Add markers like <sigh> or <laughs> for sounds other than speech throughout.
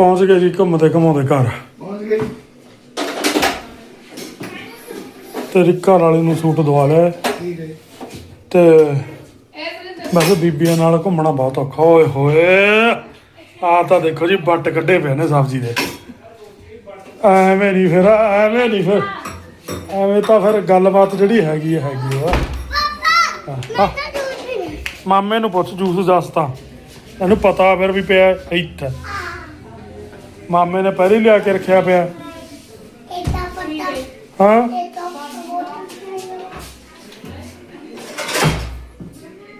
ਪਹੁੰਚ ਗਏ ਜੀ ਘੁੰਮਦੇ ਘੁਮਾਉਂਦੇ ਘਰ। ਪਹੁੰਚ ਗਈ ਤੇਰੀ ਘਰ ਵਾਲੀ ਨੂੰ ਸੂਟ ਦਵਾ ਲਿਆ। ਠੀਕ ਹੈ ਤੇ ਵੈਸੇ ਬੀਬੀਆਂ ਨਾਲ ਘੁੰਮਣਾ ਬਹੁਤ ਔਖਾ। ਓਏ ਹੋਏ ਆ ਤਾਂ ਦੇਖੋ ਜੀ ਬੱਟ ਕੱਢੇ ਪਏ ਨੇ ਸਬਜ਼ੀ ਦੇ। ਐਵੇਂ ਨਹੀਂ ਫਿਰ ਐਵੇਂ ਨਹੀਂ ਫਿਰ ਐਵੇਂ ਤਾਂ ਫਿਰ ਗੱਲਬਾਤ ਜਿਹੜੀ ਹੈਗੀ ਹੈਗੀ ਆ। ਮਾਮੇ ਨੂੰ ਪੁੱਛ ਜੂਸ ਦੱਸਤਾ ਇਹਨੂੰ ਪਤਾ ਫਿਰ ਵੀ ਪਿਆ ਇੱਥੇ। ਮਾਮੇ ਨੇ ਪਹਿਲੇ ਹੀ ਲਿਆ ਕੇ ਰੱਖਿਆ ਪਿਆ। ਹਾਂ।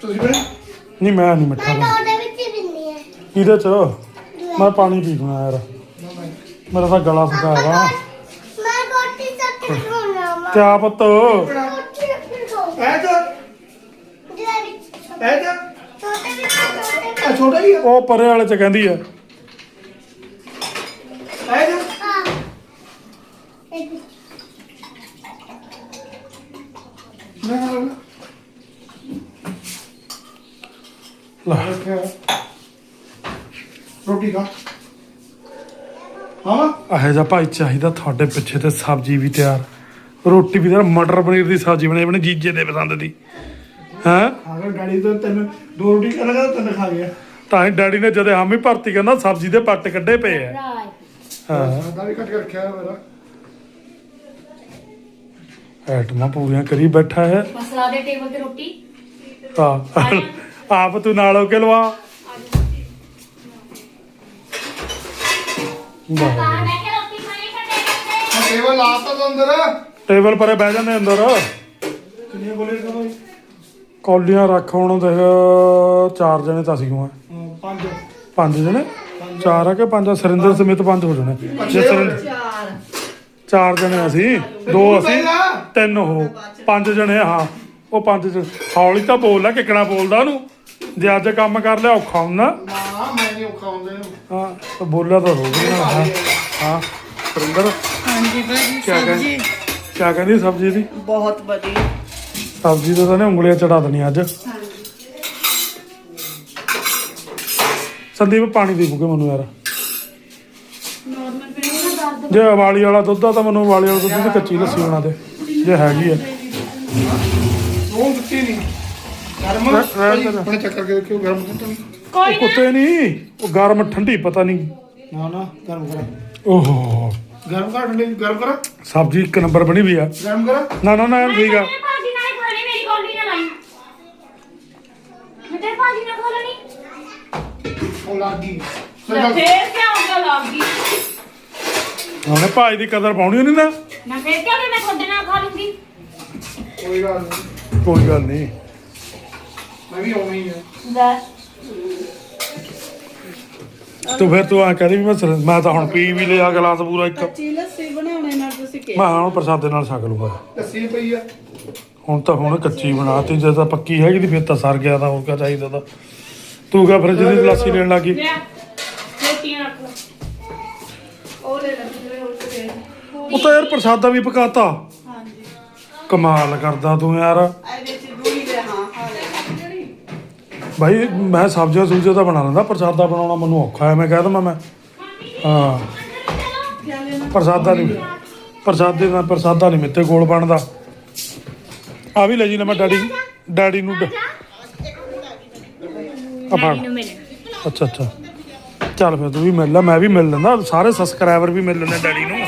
ਤੁਸੀਂ ਬਣੇ? ਨਹੀਂ ਮੈਂ ਨਹੀਂ ਮਿੱਠਾ ਖਾਂਦਾ। ਇਹਦੇ ਚ? ਮੈਂ ਪਾਣੀ ਪੀ ਲੂੰਗਾ ਯਾਰ। ਮੇਰਾ ਤਾਂ ਗਲਾ ਸੁਕਾਇਆ ਵਾ। ਕਿਆ ਪੁੱਤ? ਐ ਜਾ ਐ ਜਾ ਆ ਛੋਟਾ ਹੀ ਆ। ਉਹ ਪਰੇ ਵਾਲੇ ਚ ਕਹਿੰਦੀ ਆ ਐ ਜਾ ਨਾ ਨਾ ਨਾ ਲੈ ਰੱਖਿਆ ਰੋਟੀ ਖਾ ਹਾਂ ਇਹੋ ਜਿਹਾ ਭਾਈ ਚਾਹੀਦਾ ਤੁਹਾਡੇ ਪਿੱਛੇ ਤੇ ਸਬਜ਼ੀ ਵੀ ਤਿਆਰ। ਰੋਟੀ ਵੀ ਤਿਆਰ ਮਟਰ ਪਨੀਰ ਦੀ ਸਬਜ਼ੀ ਬਣੀ ਆਪਣੇ ਜੀਜੇ ਦੇ ਪਸੰਦ ਦੀ। ਹੈਂ? ਅਗਰ ਡੈਡੀ ਤੋਂ ਤੈਨੂੰ ਦੋ ਰੋਟੀ ਕਹਿੰਦਾ ਕਹਿੰਦਾ ਤਿੰਨ ਖਾ ਗਿਆ। ਤਾਂ ਹੀ ਡੈਡੀ ਨੇ ਜਦੇ ਹਾਮੀ ਭਰਤੀ ਕਹਿੰਦਾ ਸਬਜ਼ੀ ਦੇ ਪੱਟ ਕੱਢੇ ਪਏ ਆ। ਹਾਂ। ਸਾਦਾ ਵੀ ਕੱਟ ਕੇ ਰੱਖਿਆ ਹੋਇਆ ਮੇਰਾ। ਐਟਮਾਂ ਪੂਰੀਆਂ ਕਰੀ ਬੈਠਾ ਹੈ। ਮਸਲਾ ਦੇ ਟੇਬਲ ਤੇ ਰੋਟੀ। ਹਾਂ। ਆਪ ਤੂੰ ਨਾਲ ਹੋ ਕੇ ਲਵਾ। ਕਿ ਰੋਟੀ ਖਾਣੀ ਆ ਟੇਬਲ ਲਾਤਾ ਤੋਂ ਅੰਦਰ ਟੇਬਲ ਪਰੇ ਬਹਿ ਜਾਂਦੇ ਅੰਦਰ। ਕਿੰਨੀਆਂ ਗੋਲੀਆਂ ਕਦੋਂ ਕੌਲੀਆਂ ਰੱਖ ਹੁਣ ਦੇਖ ਚਾਰ ਜਣੇ ਤਾਂ ਅਸੀਂ ਹੋਏ ਪੰਜ। ਪੰਜ ਜਣੇ? ਚਾਰ ਆ ਕਿ ਪੰਜ ਆ? ਸੁਰਿੰਦਰ ਸਮੇਤ ਪੰਜ ਹੋ ਜਾਣੇ। ਜੇ ਸੁਰਿੰਦਰ ਚਾਰ। ਜਣੇ ਅਸੀਂ। ਦੋ ਅਸੀਂ ਤਿੰਨ ਉਹ ਪੰਜ ਜਣੇ ਹਾਂ। ਉਹ ਪੰਜ ਜਣੇ। ਹੌਲੀ ਤਾਂ ਬੋਲ ਲੈ ਕਿਕਣਾ ਬੋਲਦਾ ਉਹਨੂੰ। ਜੇ ਅੱਜ ਕੰਮ ਕਰ ਲਿਆ ਔਖਾ ਹੁੰਦਾ। ਨਾ ਮੈਂ ਨਹੀਂ ਔਖਾ ਹੁੰਦੇ ਹਾਂ ਤਾਂ ਬੋਲਿਆ ਤਾਂ ਰੋਜ਼ ਹੀ ਨਾ। ਹਾਂ ਹਾਂ ਸੁਰਿੰਦਰ ਹਾਂਜੀ ਭਾਜੀ ਕਿਆ ਸਬਜ਼ੀ? ਕਿਆ ਕਹਿੰਦੀ ਸਬਜ਼ੀ ਦੀ? ਬਹੁਤ ਵਧੀਆ। ਸਬਜ਼ੀ ਤੇ ਤਾਂ ਨੇ ਉਂਗਲੀਆਂ ਚੜਾ ਦੇਣੀਆਂ ਅੱਜ। ਸੰਦੀਪ ਪਾਣੀ ਦੇ ਬੁਗੇ ਮੈਨੂੰ ਯਾਰ। ਜੇ ਵਾਲੀ ਵਾਲਾ ਦੁੱਧ ਆ ਤਾਂ ਮੈਨੂੰ ਵਾਲੀ ਵਾਲਾ ਦੁੱਧ ਦੀ ਕੱਚੀ ਲੱਸੀ ਬਣਾ ਦੇ। ਜੇ ਹੈਗੀ ਆ। ਉਹ ਦਿੱਤੀ ਨਹੀਂ ਗਰਮ ਰਹਿ- ਰਹਿਣ ਦੇ। ਆਪਣੇ ਚੱਕਰ ਕੇ ਦੇਖਿਓ ਗਰਮ ਕੀਤਾ ਨਹੀਂ ਉਹ ਕੁੱਤੇ ਨਹੀਂ ਉਹ ਗਰਮ ਠੰਡੀ ਪਤਾ ਨਹੀਂ। ਨਾ ਨਾ ਗਰਮ ਕਰ। ਓਹੋ। ਗਰਮ ਕਰ ਠੰਡੇ ਗਰਮ ਕਰ। ਸਬਜ਼ੀ ਇੱਕ ਨੰਬਰ ਬਣੀ ਵੀ ਆ। ਗਰਮ ਕਰ। ਨਾ ਨਾ ਨਾ ਠੀਕ ਆ। ਭਾਜੀ ਨਾਲ ਖਾਣੀ ਮੇਰੀ ਕੌਲੀ ਨਾ ਲਾਈ। ਮੈਂ ਤੇਰੇ ਭਾਜੀ ਨਾਲ ਖਾ ਲੈਣੀ ਉਹ ਲੱਗ ਗਈ। ਲੈ ਫੇਰ ਕਿਆ ਹੋ ਗਿਆ ਲੱਗ ਗਈ? ਉਹਨੇ ਭਾਈ ਦੀ ਕਦਰ ਪਾਉਣੀ ਨਹੀਂ ਨਾ। ਮੈਂ ਫੇਰ ਕਿਆ ਮੈਂ ਤੁਹਾਡੇ ਨਾਲ ਖਾ ਲੂੰਗੀ? ਕੋਈ ਗੱਲ ਨਹੀਂ ਕੋਈ ਗੱਲ ਨਹੀਂ ਮੈਂ ਵੀ ਆਉਣਾ ਹੀ ਹੈ ਲੈ ਤੂੰ ਫਿਰ ਤੂੰ ਆ ਕਹਦੀ ਵੀ ਮੈਂ ਸਰ- ਮੈਂ ਤਾਂ ਹੁਣ ਪੀ ਵੀ ਲਿਆ ਗਲਾਸ ਪੂਰਾ ਇੱਕ। ਕੱਚੀ ਲੱਸੀ ਬਣਾਉਣੇ ਨਾਲ ਤੁਸੀਂ ਮੈਂ ਕਿਹਾ ਹੁਣ ਪ੍ਰਸਾਦੇ ਨਾਲ ਛਕ ਲੂਗਾ ਲੱਸੀ ਪਈ ਆ। ਹੁਣ ਤਾਂ ਹੁਣ ਕੱਚੀ ਬਣਾਤੀ ਜੇ ਤਾਂ ਪੱਕੀ ਹੈਗੀ ਤੇ ਫਿਰ ਤਾਂ ਸਰ ਗਿਆ ਤਾਂ ਹੋਰ ਕਿਆ ਚਾਹੀਦਾ ਤਾਂ। ਤੂੰ ਕਾ ਫਰਿੱਜ ਦੀ ਲੱਸੀ ਲੈਣ ਲੱਗੀ ਲੈ ਰੋਟੀਆਂ ਰੱਖ ਲਓ ਉਹ ਲੈ ਲੈ ਜਿਹੜੇ ਉਹ ਤੇ ਉਹ ਤਾਂ ਯਾਰ ਪ੍ਰਸਾਦਾ ਵੀ ਪਕਾਤਾ। ਹਾਂਜੀ। ਕਮਾਲ ਕਰਦਾ ਤੂੰ ਯਾਰ। ਇਹਦੇ ਚ ਰੂਹੀ ਦੇ ਹਾਂ ਹਾਂ ਲੈ ਜਿਹੜੀ ਭਾਈ ਮੈਂ ਸਬਜ਼ੀਆਂ ਸੁਬਜ਼ੀਆਂ ਤਾਂ ਬਣਾ ਲੈਂਦਾ ਪ੍ਰਸਾਦਾ ਬਣਾਉਣਾ ਮੈਨੂੰ ਔਖਾ ਹੈ ਮੈਂ ਕਹਿ ਦਵਾਂ ਮੈਂ। ਹਾਂ। ਪ੍ਰਸਾਦਾ ਨਹੀਂ ਪ੍ਰਸਾਦੇ ਦਾ ਪ੍ਰਸਾਦਾ ਨਹੀਂ ਮਿੱਤੇ ਗੋਲ ਬਣਦਾ। ਆ ਵੀ ਲੈ ਜੀ ਨਾ ਮੈਂ ਡੈਡੀ ਡੈਡੀ ਨੂੰ ਡ- ਆ ਫੜ। ਨੂੰ ਮਿਲ। ਅੱਛਾ ਅੱਛਾ। ਚੱਲ ਫਿਰ ਤੂੰ ਵੀ ਮਿਲ ਲੈ ਮੈਂ ਵੀ ਮਿਲ ਲੈਂਦਾ ਸਾਰੇ ਸਬਸਕ੍ਰਾਈਬਰ ਵੀ ਮਿਲ ਲੈਂਦੇ ਡੈਡੀ ਨੂੰ।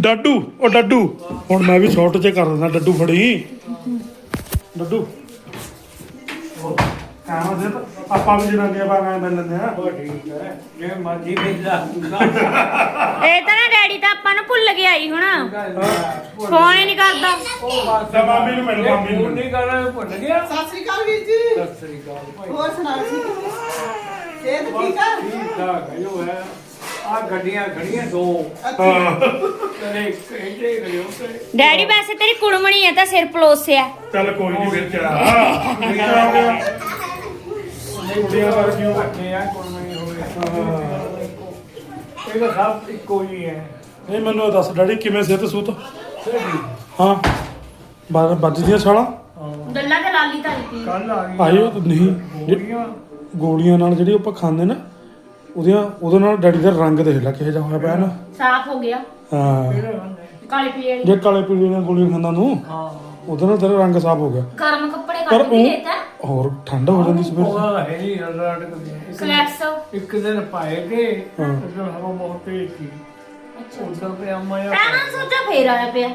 ਡੱਡੂ ਉਹ ਡੱਡੂ। ਹੁਣ ਮੈਂ ਵੀ ਸ਼ਾਰਟ 'ਚ ਕਰ ਦਿੰਦਾ ਡੱਡੂ ਫੜੀ। ਡੱਡੂ ਕਾਹਾਂ ਦੇ ਤਾਂ ਆਪਾਂ ਵੀ ਜਿਹੜਾ ਗਿਆ ਬਾਗਾ ਮਿਲ ਲੈਂਦੇ ਆ। ਇਹ ਤਾਂ ਨਾ ਡੈਡੀ ਤਾਂ ਆਪਾਂ ਨੂੰ ਭੁੱਲ ਗਿਆ ਹੀ ਹੁਣ। ਫੋਨ ਹੀ ਨਹੀਂ ਕਰਦਾ। ਤੇ ਮਾਮੀ ਨੂੰ ਮਿਲ ਮਾਮੀ ਨੂੰ। ਸਤਿ ਸ੍ਰੀ ਅਕਾਲ ਵੀਰ ਜੀ। ਸਤਿ ਸ੍ਰੀ ਅਕਾਲ ਹੋਰ ਸੁਣਾਓ ਜੀ। ਸਿਹਤ ਠੀਕ ਆ? ਆ ਗੱਡੀਆਂ ਖੜੀਆਂ ਦੋ। ਹਾਂ। ਕਦੇ ਇੱਥੇ ਗਏ ਉੱਥੇ ਡੈਡੀ ਵੈਸੇ ਤੇਰੀ ਕੁੜਮਣੀ ਹੈ ਤਾਂ ਸਿਰ ਪਲੋਸਿਆ। ਚੱਲ ਕੋਈ ਨਹੀਂ ਫਿਰ ਚੜਾ ਆ ਕੁੜੀਆਂ ਪਰ ਕਿਉਂ ਆ ਹੋਵੇ। ਇਹ ਤਾਂ ਸਭ ਇੱਕੋ ਹੀ ਹੈ। ਨਹੀਂ ਮੈਨੂੰ ਇਹ ਦੱਸ ਡੈਡੀ ਕਿਵੇਂ ਸਿਹਤ ਸੂਤ? ਹਾਂ। ਬਾਰ ਵੱਜਦੀਆਂ ਛਾਲਾਂ? ਗੱਲਾਂ ਤੇ ਲਾਲੀ ਤਾਂ ਕੱਲ ਆ ਗਈ ਆਇਓ ਤਾਂ ਨਹੀਂ। ਗੋਲੀਆਂ। ਗੋਲੀਆਂ ਨਾਲ ਜਿਹੜੀ ਆਪਾਂ ਖਾਂਦੇ ਨਾ ਉਹਦੀਆਂ ਉਹਦੇ ਨਾਲ ਡੈਡੀ ਦਾ ਰੰਗ ਦੇਖ ਲੈ ਕਿਹੋ ਜਿਹਾ ਹੋਇਆ ਪਿਆ ਨਾ। ਸਾਫ਼ ਹੋ ਗਿਆ। ਹਾਂ। ਕਾਲੇ ਪੀਲੇ ਵਾਲੀ। ਜੇ ਕਾਲੇ ਪੀਲੇ ਦੀਆਂ ਗੋਲੀਆਂ ਖਾਂਦਾ ਨੂੰ ਹਾਂ। ਉਹਦੇ ਨਾਲ ਤੇਰਾ ਰੰਗ ਸਾਫ਼ ਹੋ ਗਿਆ। ਗਰਮ ਕੱਪੜੇ ਪਰ ਕੱਢ ਉਹ ਦੇਤਾ। ਹੋਰ ਠੰਡ ਹੋ ਜਾਂਦੀ ਸਵੇਰੇ ਉਹਦਾ ਹੈ ਨਹੀਂ ਰੜ ਕੇ ਕਲੈਕਸ ਇੱਕ ਦਿਨ ਪਾਏ ਗਏ ਹਾਂ। ਉਦੋਂ ਹਵਾ ਬਹੁਤ ਤੇਜ਼ ਸੀ। ਉਦੋਂ ਤੇ ਅੰਮਾ ਆ ਪਹਿਲਾਂ ਸੋਚਾ ਫੇਰ ਆਇਆ ਪਿਆ।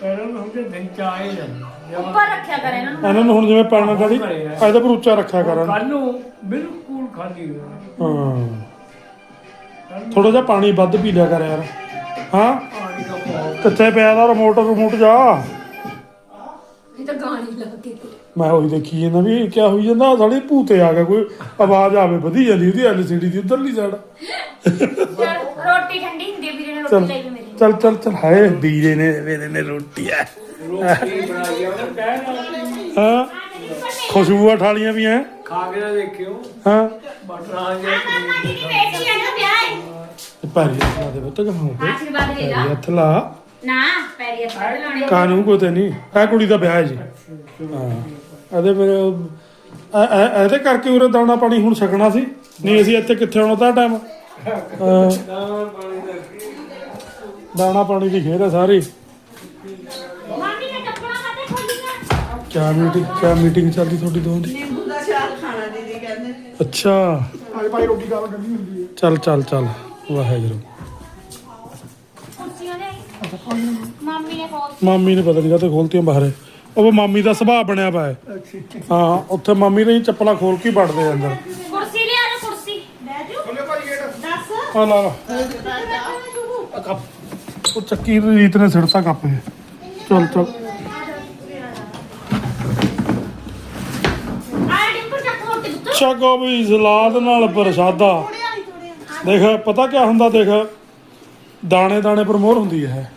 ਪਹਿਲਾਂ ਤਾਂ ਹੁੰਦੇ ਦਿਨ ਚ ਆਏ ਜਾਂਦੇ ਉੱਪਰ ਰੱਖਿਆ ਕਰ ਇਹਨਾਂ ਨੂੰ। ਇਹਨਾਂ ਨੂੰ ਹੁਣ ਜਿਵੇਂ ਪੈਣਾ ਡੈਡੀ ਇਹਦੇ ਪਰ ਉੱਚਾ ਰੱਖਿਆ ਕਰਨ। ਕੱਲ ਨੂੰ ਬਿਲਕੁਲ ਖਾਲੀ ਹਾਂ। ਥੋੜਾ ਜਿਹਾ ਪਾਣੀ ਵੱਧ ਪੀ ਲਿਆ ਕਰ ਯਾਰ। ਹਾਂ? ਪਾਣੀ ਦਾ ਬਹੁਤ ਕਿੱਥੇ ਪਿਆ ਦਾ ਰਿਮੋਟ ਰਿਮੋਟ ਜਾ? ਇਹ ਤਾਂ ਗਾਣੀ ਲਾ ਕੇ। ਮੈਂ ਉਹੀ ਦੇਖੀ ਜਾਂਦਾ ਵੀ ਕਿਆ ਹੋਈ ਜਾਂਦਾ ਸਾਡੀ ਭੂਤੇ ਆ ਗਿਆ ਕੋਈ ਆਵਾਜ਼ ਆਵੇ ਵਧੀ ਜਾਂਦੀ ਉਹਦੀ ਐਲਸੀਡੀ ਦੀ ਉਧਰਲੀ ਸਾਈਡ ਚੱਲ ਰੋਟੀ ਠੰਡੀ ਹੁੰਦੀ ਵੀਰੇ ਨੇ ਚੱਲ ਰੋਟੀ ਲਈ ਵੀ ਮੇਰੀ ਚੱਲ ਚੱਲ ਚੱਲ ਹਾਏ ਵੀਰੇ ਨੇ ਮੇਰੇ ਨੇ ਰੋਟੀ ਆ ਰੋਟੀ ਬਣਾਈ ਆ ਉਹਨੇ ਕਹਿਣਾ ਹਾਂ? ਖੁਸ਼ਬੂ ਆ ਠਾਲੀਆਂ ਵੀ ਐ। ਖਾ ਕੇ ਦੇਖਿਓ। ਹਾਂ? ਬਟਰਾਂ ਜਾਂ ਪੈਰੀ ਹੱਥ ਦੇ ਪੁੱਤ ਕਹਾਂ ਤੇ ਆਸ਼ੀਰਵਾਦ ਲੈ ਪੈਰੀ ਲਾ ਹੱਥ ਲਾ। ਨਾ ਪੈਰੀ ਹੱਥ ਲਾਉਣੇ। ਕਾਨੂੰ ਤੇ ਨਹੀਂ। ਇਹ ਕੁੜੀ ਦਾ ਵਿਆਹ ਹੈ ਜੀ। ਹਾਂ। ਇਹਦੇ ਫਿਰ ਇਹ- ਇਹ- ਇਹਦੇ ਕਰਕੇ ਉਰੇ ਦਾਣਾ ਪਾਣੀ ਹੁਣ ਛਕਣਾ ਸੀ। ਨਹੀਂ ਅਸੀਂ ਇੱਥੇ ਕਿੱਥੇ ਆਉਣਾ ਤਾਂ ਟਾਈਮ ਦਾਣਾ ਪਾਣੀ ਦੀ ਖੇਡ ਹੈ ਸਾਰੀ। ਮਾਮੀ ਨੇ ਕੱਪੜਾ ਕਾਤੇ ਖੋਲੀਆਂ? ਕਿਆ ਮੀਟਿੰਗ ਕਿਆ ਮੀਟਿੰਗ ਚੱਲਦੀ ਤੁਹਾਡੀ ਦੋਵਾਂ ਦੀ? ਨਿੰਬੂ ਦਾ ਚਾਰ ਖਾਣਾ ਦੀਦੀ ਕਹਿੰਦੇ। ਅੱਛਾ। ਅੱਜ ਭਾਈ ਰੋਟੀ ਖਾ ਕੱਢਣੀ ਹੁੰਦੀ ਹੈ। ਚੱਲ ਚੱਲ ਚੱਲ। ਵਾਹਿਗੁਰੂ। ਕੁਰਸੀਆਂ ਦੇ ਮਾਮੀ ਨੇ ਖੋਲ ਮਾਮੀ ਨੇ ਪਤਾ ਨਹੀਂ ਕਾਤੇ ਖੋਲਤੀਆਂ ਬਾਹਰੇ। ਉਹ ਮਾਮੀ ਦਾ ਸੁਭਾਅ ਬਣਿਆ ਪਿਆ ਹੈ। ਹਾਂ ਉੱਥੇ ਮਾਮੀ ਨੇ ਹੀ ਚੱਪਲਾਂ ਖੋਲ ਕੇ ਹੀ ਵੜਦੇ ਆ ਅੰਦਰ। ਕੁਰਸੀ ਲਿਆ ਲਓ ਕੁਰਸੀ। ਲੈ ਜੂ ਖੋਲੇ ਭਾਈ ਗੇਟ ਦੱਸ। ਆ ਲਾ ਲਾ। ਆਹ ਕੱਪ। ਉਹ ਚੱਕੀ ਦੀ ਰੀਤ ਨੇ ਸਿੜਤਾ ਕੱਪ ਇਹ ਚੱਲ ਚੱਲ। ਆ ਡਿੰਪਲ ਚੱਕ ਰੋਟੀ ਦਿੱਤੋ ਛਕੋ ਵੀ ਸਲਾਦ ਨਾਲ ਪ੍ਰਸ਼ਾਦਾ। ਦੇਖ ਪਤਾ ਕੀ ਹੁੰਦਾ ਦੇਖ? ਦਾਣੇ ਦਾਣੇ ਪਰ ਮੋਹਰ ਹੁੰਦੀ ਹੈ।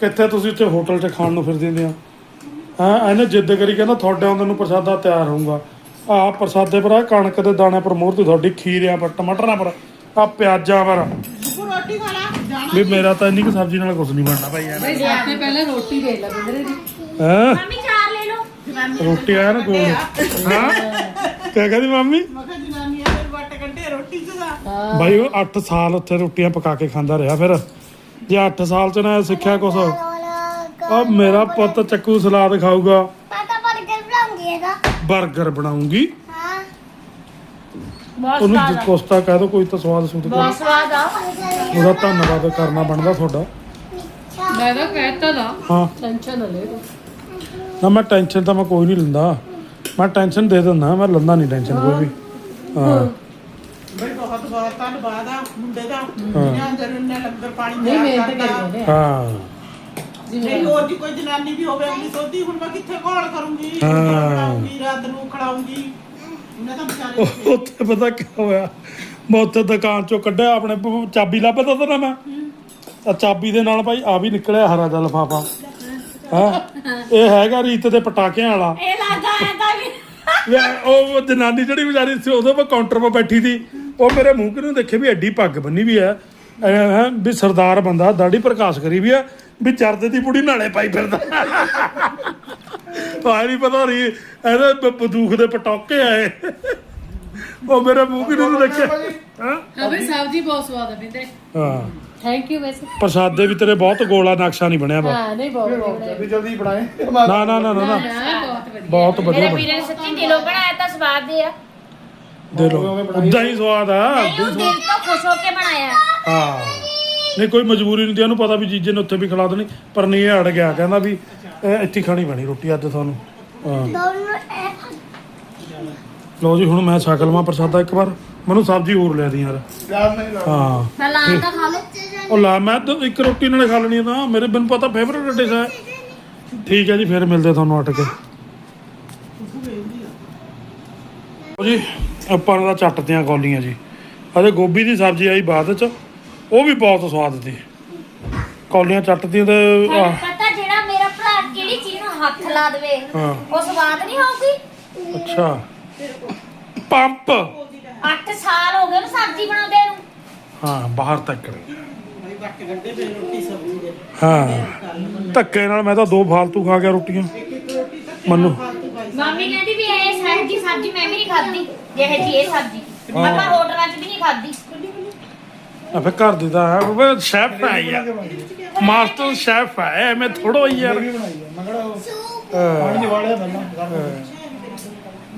ਕਿੱਥੇ ਤੁਸੀਂ ਉੱਥੇ ਹੋਟਲ 'ਚ ਖਾਣ ਨੂੰ ਫਿਰ ਦਿੰਦੇ ਆ ਹਾਂ ਇਹਨੇ ਜਿੱਦ ਕਰੀ ਕਹਿੰਦਾ ਤੁਹਾਡੇ ਆਉਂਦੇ ਨੂੰ ਪ੍ਰਸ਼ਾਦਾ ਤਿਆਰ ਹੋਊਗਾ। ਆਹ ਪ੍ਰਸ਼ਾਦੇ ਪਰ ਆ ਕਣਕ ਦੇ ਦਾਣੇ ਪਰ ਮੋਹਰ ਤੇ ਤੁਹਾਡੀ ਖੀਰਿਆਂ ਪਰ ਟਮਾਟਰਾਂ ਪਰ ਆ ਪਿਆਜ਼ਾਂ ਪਰ। ਤੂੰ ਰੋਟੀ ਖਾ ਲਾ ਜਾਣਾ ਵੀ ਮੇਰਾ ਤਾਂ ਇੰਨੀ ਕੁ ਸਬਜ਼ੀ ਨਾਲ ਕੁਝ ਨਹੀਂ ਬਣਨਾ ਭਾਈ ਐਵੇਂ। ਬਈ ਆਪੇ ਪਹਿਲਾਂ ਰੋਟੀ ਦੇ ਲਾ ਬਿੰਦਰੇ ਦੀ ਹੈਂ? ਮਾਮੀ ਚਾਰ ਲੈ ਲਓ। ਰੋਟੀ ਆਇਆ ਨਾ ਕੋਲ। ਹਾਂ? ਕਿਆ ਕਹਿੰਦੀ ਮੰਮੀ? ਮੈਂ ਕਿਹਾ ਜਨਾਨੀਆਂ ਦੇ ਰੋਟੀ ਚ ਦਾ ਭਾਈ ਉਹ 8 ਸਾਲ ਉੱਥੇ ਰੋਟੀਆਂ ਪਕਾ ਕੇ ਖਾਂਦਾ ਰਿਹਾ ਫਿਰ। ਜੇ 8 ਸਾਲ ਚ ਨਾ ਸਿੱਖਿਆ ਕੁਛ ਉਹ ਮੇਰਾ ਪੁੱਤ ਚੱਕੂ ਸਲਾਦ ਖਾਊਗਾ। ਪਾਪਾ 버ਗਰ ਬਣਾਉਂਗੀ ਹਾਂ। ਬਹੁਤ ਉਹਨੂੰ ਸਵਾਦ ਆ। ਕੋਸਤਾ ਕਹਿ ਦੋ ਕੋਈ ਤਾਂ ਸਵਾਦ ਸੁਧ ਬਹੁਤ ਸਵਾਦ ਆ। ਉਹਦਾ ਧੰਨਵਾਦ ਕਰਨਾ ਬਣਦਾ ਤੁਹਾਡਾ। ਮੈਂ ਤਾਂ ਕਹਿਤਾ ਹਾਂ। ਟੈਨਸ਼ਨ ਨਾ ਲੈ ਤੂੰ ਨਾ ਮੈਂ ਟੈਨਸ਼ਨ ਤਾਂ ਮੈਂ ਕੋਈ ਨਹੀਂ ਲੈਂਦਾ। ਮੈਂ ਟੈਨਸ਼ਨ ਦੇ ਦਿੰਦਾ ਮੈਂ ਲੈਂਦਾ ਨਹੀਂ ਟੈਨਸ਼ਨ ਕੋਈ ਵੀ। ਹਾਂ। ਬਈ ਬਹੁਤ ਬਹੁਤ ਧੰਨਵਾਦ ਆ ਮੁੰਡੇ ਦਾ। ਜਿਹਨਾਂ ਅੰਦਰ ਨੇ ਲੰਗਰ ਪਾਣੀ ਨਹੀਂ ਤਿਆਰ ਮਿਹਨਤ ਕਰਤਾ। ਕਰੀ ਜਾਂਦੇ ਆ। ਹਾਂ। ਜੇ ਹੋਰ ਦੀ ਕੋਈ ਜਨਾਨੀ ਵੀ ਹੋਵੇ ਅਗਲੀ ਸੋਚਦੀ ਹੁਣ ਮੈਂ ਕਿੱਥੇ ਘੋਲ ਕਰੂੰਗੀ? ਹਾਂ। ਬਣਾਉਂਗੀ ਰਾਤ ਨੂੰ ਖੜਾਉਂਗੀ ਉਹਨਾਂ ਤਾਂ ਵਿਚਾਰੇ ਉਹ- ਉੱਥੇ ਪਤਾ ਕੀ ਹੋਇਆ? ਮੈਂ ਉੱਥੇ ਦੁਕਾਨ ਚੋਂ ਕੱਢਿਆ ਆਪਣੇ ਪ- ਚਾਬੀ ਲੱਭਦਾ ਤਾਂ ਨਾ ਮੈਂ? ਆ ਚਾਬੀ ਦੇ ਨਾਲ ਭਾਈ ਆ ਵੀ ਨਿਕਲਿਆ ਹਰਾ ਜਿਹਾ ਲਫਾਫਾ। ਹਾਂ? ਇਹ ਹੈਗਾ ਰੀਤ ਦੇ ਪਟਾਕਿਆਂ ਵਾਲਾ। ਇਹ ਲੱਗਦਾ ਐਂਦਾ ਵੀ ਲੈ, ਉਹ ਜਨਾਨੀ ਜਿਹੜੀ ਵਿਚਾਰੀ ਸੀ ਉਦੋਂ ਮੈਂ ਕਾਊਂਟਰ 'ਤੇ ਬੈਠੀ ਸੀ। ਉਹ ਮੇਰੇ ਮੂੰਹ ਕਿਨੂੰ ਦੇਖੇ ਵੀ ਐਡੀ ਪੱਗ ਬੰਨੀ ਵੀ ਹੈਂ ਵੀ ਸਰਦਾਰ ਬੰਦਾ ਦਾੜੀ ਪ੍ਰਕਾਸ਼ ਕਰੀ ਵੀ ਹੈ ਵੀ ਚਰਦੇ ਦੀ ਪੁੜੀ ਨਾਲੇ ਪਾਈ ਫਿਰਦਾ। ਆ ਨਹੀਂ ਪਤਾ ਨਹੀਂ ਇਹਦੇ ਬੰਦੂਕ ਦੇ ਪਟਾਕੇ ਆਏ ਉਹ ਮੇਰੇ ਮੂੰਹ ਕਿਨੂੰ ਦੇਖਿਆ ਹਾਂ ਹਾਂ ਬਈ ਸਬਜ਼ੀ ਬਹੁਤ ਸਵਾਦ ਹੈ ਬਿੰਦਰੇ ਹਾਂ। ਥੈਂਕ ਯੂ ਵੈਸੇ। ਪ੍ਰਸਾਦੇ ਵੀ ਤੇਰੇ ਬਹੁਤ ਗੋਲਾ ਨਕਸ਼ਾ ਨਹੀਂ ਬਣਿਆ ਬਾ ਹਾਂ ਨਹੀਂ ਬਹੁਤ ਬਹੁਤ ਜਲਦੀ ਜਲਦੀ ਬਣਾਏ। ਨਾ ਨਾ ਨਾ ਨਾ ਬਹੁਤ ਵਧੀਆ। ਬਹੁਤ ਵਧੀਆ ਮੇਰੇ ਬਣ- ਵੀਰੇ ਨੇ ਸੱਚੀ ਦਿਲੋਂ ਬਣਾਇਆ ਤਾਂ ਸਵਾਦ ਦੇ ਆ। ਦੇ ਲੋ ਉਦਾਂ ਹੀ ਸਵਾਦ ਆ। ਨਹੀਂ ਉਹ ਦਿਲ ਤੋਂ ਖੁਸ਼ ਹੋ ਕੇ ਬਣਾਇਆ। ਹਾਂ। ਨਹੀਂ ਕੋਈ ਮਜਬੂਰੀ ਨਹੀਂ ਤੇ ਇਹਨੂੰ ਪਤਾ ਵੀ ਜੀਜੇ ਨੇ ਉੱਥੇ ਵੀ ਖਿਲਾ ਦੇਣੀ ਪਰ ਨਹੀਂ ਇਹ ਅੜ ਗਿਆ ਕਹਿੰਦਾ ਵੀ ਇਹ ਇੱਥੇ ਖਾਣੀ ਪੈਣੀ ਰੋਟੀ ਅੱਜ ਤੁਹਾਨੂੰ। ਹਾਂ। ਲਓ ਜੀ ਹੁਣ ਮੈਂ ਛਕ ਲਵਾਂ ਪ੍ਰਸਾਦਾ ਇੱਕ ਵਾਰ। ਮੈਨੂੰ ਸਬਜ਼ੀ ਹੋਰ ਲਿਆ ਦੀ ਯਾਰ। ਯਾਰ ਨਹੀਂ ਲਾ। ਹਾਂ। ਮੈਂ ਲਾਂ ਤਾਂ ਖਾ ਲਓ। ਉਹ ਲਾ ਮੈਂ ਤਾਂ ਇੱਕ ਰੋਟੀ ਨਾਲੇ ਖਾ ਲੈਣੀ ਆ ਤਾਂ। ਮੇਰੇ ਮੈਨੂੰ ਪਤਾ ਫੇਵਰਟ ਡਿਸ਼ ਹੈ ਠੀਕ ਹੈ ਜੀ ਫਿਰ ਮਿਲਦੇ ਤੁਹਾਨੂੰ ਅਟ ਕੇ। ਲਓ ਜੀ ਆਪਾਂ ਨੇ ਤਾਂ ਚੱਟਤੀਆਂ ਕੌਲੀਆਂ ਜੀ। ਅਜੇ ਗੋਭੀ ਦੀ ਸਬਜ਼ੀ ਆਈ ਬਾਅਦ ਚ। ਉਹ ਵੀ ਬਹੁਤ ਸਵਾਦ ਸੀ। ਕੌਲੀਆਂ ਚੱਟਤੀਆਂ ਤੇ ਆਹ, ਪਤਾ ਜਿਹੜਾ ਮੇਰਾ ਭਰਾ ਕਿਹੜੀ ਚੀਜ਼ ਨੂੰ ਹੱਥ ਲਾ ਦੇਵੇ ਹਾਂ। ਉਹ ਸਵਾਦ ਨਹੀਂ ਹੋਊਗੀ? ਅੱਛਾ। ਪੰਪ। 8 ਸਾਲ ਹੋ ਗਏ ਉਹਨੂੰ ਸਬਜ਼ੀ ਬਣਾਉਂਦੇ ਨੂੰ। ਹਾਂ ਬਾਹਰ ਤੱਕ। ਹਾਂ। ਧੱਕੇ ਨਾਲ ਮੈਂ ਤਾਂ ਦੋ ਫਾਲਤੂ ਖਾ ਗਿਆ ਰੋਟੀਆਂ। ਮੰਨੂ। ਮੰਮੀ ਕਹਿੰਦੀ ਵੀ ਇਹ ਸਾਈਜ਼ ਦੀ ਸਬਜ਼ੀ ਮੈਂ ਵੀ ਨਹੀਂ ਖਾਧੀ। ਜਿਹੇ ਜੀ ਇਹ ਸਬਜ਼ੀ। ਆਪਾਂ ਹੋਟਲਾਂ 'ਚ ਵੀ ਨਹੀਂ ਖਾਦੀ ਆ ਫਿਰ ਘਰ ਦੀ ਤਾਂ ਹੈ ਉਹ ਸ਼ੈਫ ਹੈ ਯਾਰ। ਮਾਸਟਰ ਸ਼ੈਫ ਹੈ ਮੈਂ ਥੋੜੋ ਹੀ ਯਾਰ। ਪਾਣੀ ਵਾਲਿਆ ਪਹਿਲਾਂ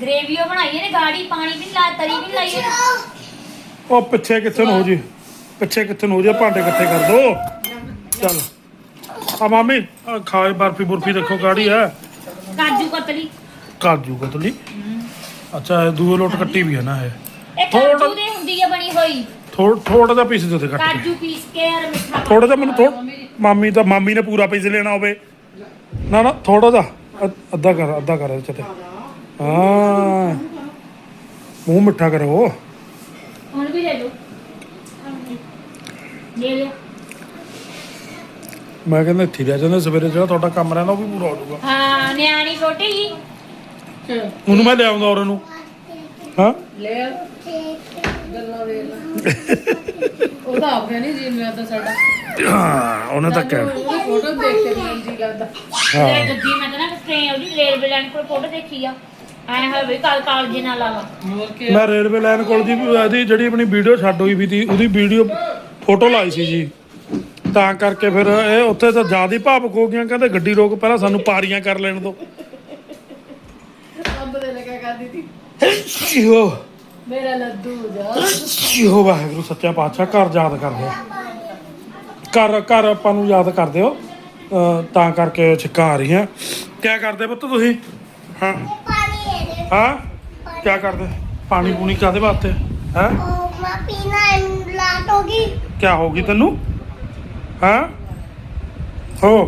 ਗ੍ਰੇਵੀ ਉਹ ਬਣਾਈ ਨੇ ਗਾੜੀ ਪਾਣੀ ਵੀ ਲਾ ਤਰੀ ਵੀ ਲਾਈ ਇਹਨੇ। ਉਹ ਪਿੱਛੇ ਕਿੱਥੇ ਨੂੰ ਹੋ ਜੀ? ਪਿੱਛੇ ਕਿੱਥੇ ਨੂੰ ਹੋ ਜੀ ਭਾਂਡੇ ਇਕੱਠੇ ਕਰ ਦੋ? ਚੱਲ। ਆ ਮਾਮੀ ਆ ਖਾਏ ਬਰਫੀ ਬੁਰਫੀ ਦੇਖੋ ਗਾੜੀ ਹੈ ਕਾਜੂ ਕਤਲੀ। ਕਾਜੂ ਕਤਲੀ? ਅੱਛਾ ਇਹ ਦੂਏ ਲੋਟ ਕੱਟੀ ਵੀ ਹੈ ਨਾ ਇਹ। ਇਹ ਕਾਜੂ ਦੀ ਹੁੰਦੀ ਆ ਬਣੀ ਹੋਈ। ਥੋੜਾ ਥੋੜਾ ਜਿਹਾ ਪੀਸ ਦੇ ਦੇ ਕੱਟ ਕਾਜੂ ਪੀਸ ਕੇ ਔਰ ਮਿੱਠਾ ਥੋੜਾ ਜਿਹਾ ਮੈਨੂੰ ਥੋੜਾ ਮਾਮੀ। ਤਾਂ ਮਾਮੀ ਨੇ ਪੂਰਾ ਪੀਸ ਲੈਣਾ ਹੋਵੇ। ਨਾ ਨਾ ਥੋੜਾ ਜਿਹਾ। ਅ- ਅੱਧਾ ਕਰ ਅੱਧਾ ਕਰ ਤੇ। ਹਾਂ। ਮੂੰਹ ਮਿੱਠਾ ਕਰੋ। ਹੁਣ ਵੀ ਲੈ ਲਓ। ਲੈ ਮੈਂ ਕਹਿੰਦਾ ਇੱਥੇ ਰਹਿ ਜਾਂਦੇ ਸਵੇਰੇ ਜਿਹੜਾ ਤੁਹਾਡਾ ਕੰਮ ਰਹਿੰਦਾ ਉਹ ਵੀ ਪੂਰਾ ਹੋ ਜਾਊਗਾ। ਹਾਂ ਨਿਆਣੀ ਛੋਟੀ ਜੀ। ਉਹਨੂੰ ਮੈਂ ਲਿਆਉਂਦਾ ਔਰ ਨੂੰ। ਹਾਂ? ਲੈ ਆ। ਗੱਲਾਂ ਵੇਖ ਲੈ। ਉਹਦਾ ਆਪਿਆ ਨਹੀਂ ਜੀ ਮੈਂ ਤਾਂ ਸਾਡਾ ਹਾਂ, ਉਹਨੇ ਤਾਂ ਕਹਿ ਉਹਦੀ ਫੋਟੋ ਦੇਖ ਕੇ ਜੀ ਲੱਗਦਾ ਹਾਂ। ਗੱਦੀ ਮੈਂ ਤਾਂ ਨਾ ਟ੍ਰੇਨ ਉਹਦੀ ਰੇਲਵੇ ਲਾਈਨ ਕੋਲ ਫੋਟੋ ਦੇਖੀ ਆ। ਐ ਹੋਵੇ ਵੀ ਕਾਲ ਕਾਲਜੇ ਨਾਲ ਹੋਰ ਕੇ ਮੈਂ ਰੇਲਵੇ ਲਾਈਨ ਕੋਲ ਦੀ ਇਹਦੀ ਜਿਹੜੀ ਆਪਣੀ ਵੀਡੀਓ ਛੱਡ ਹੋਈ ਵੀ ਤੀ ਉਹਦੀ ਵੀਡੀਓ ਫੋਟੋ ਲਾਈ ਸੀ ਜੀ। ਤਾਂ ਕਰਕੇ ਫਿਰ ਇਹ ਉੱਥੇ ਤਾਂ ਜ਼ਿਆਦਾ ਹੀ ਭਾਵੁਕ ਹੋ ਗਈਆਂ ਕਹਿੰਦੇ ਗੱਡੀ ਰੋਕ ਪਹਿਲਾਂ ਸਾਨੂੰ ਪਾਰੀਆਂ ਕਰ ਲੈਣ ਦੇ ਲਗਾ ਕਰਦੀ ਤੀ ਜੀਓ ਮੇਰਾ ਲੱਡੂ ਜਾ। ਜੀਓ ਵਾਹਿਗੁਰੂ ਸੱਚਾ ਪਾਤਸ਼ਾਹ ਘਰ ਯਾਦ ਕਰਦੇ ਆ। ਘਰ ਘਰ ਆਪਾਂ ਨੂੰ ਯਾਦ ਕਰਦੇ ਹੋ। ਅਹ ਤਾਂ ਕਰਕੇ ਛਿੱਕਾਂ ਆ ਰਹੀਆਂ। ਕਿਆ ਕਰਦੇ ਪੁੱਤ ਤੁਸੀਂ? ਹਾਂ। ਪਾਣੀ ਹੈ ਦੇ ਹਾਂ? ਕਿਆ ਕਰਦੇ? ਪਾਣੀ ਪੂਣੀ ਕਾਦੇ ਵਾਸਤੇ? ਹੈ? ਉਹ ਮੈਂ ਪੀਣਾ ਲਾਟ ਹੋਗੀ ਕਿਆ ਹੋਗੀ ਤੈਨੂੰ? ਹਾਂ? ਹੋ?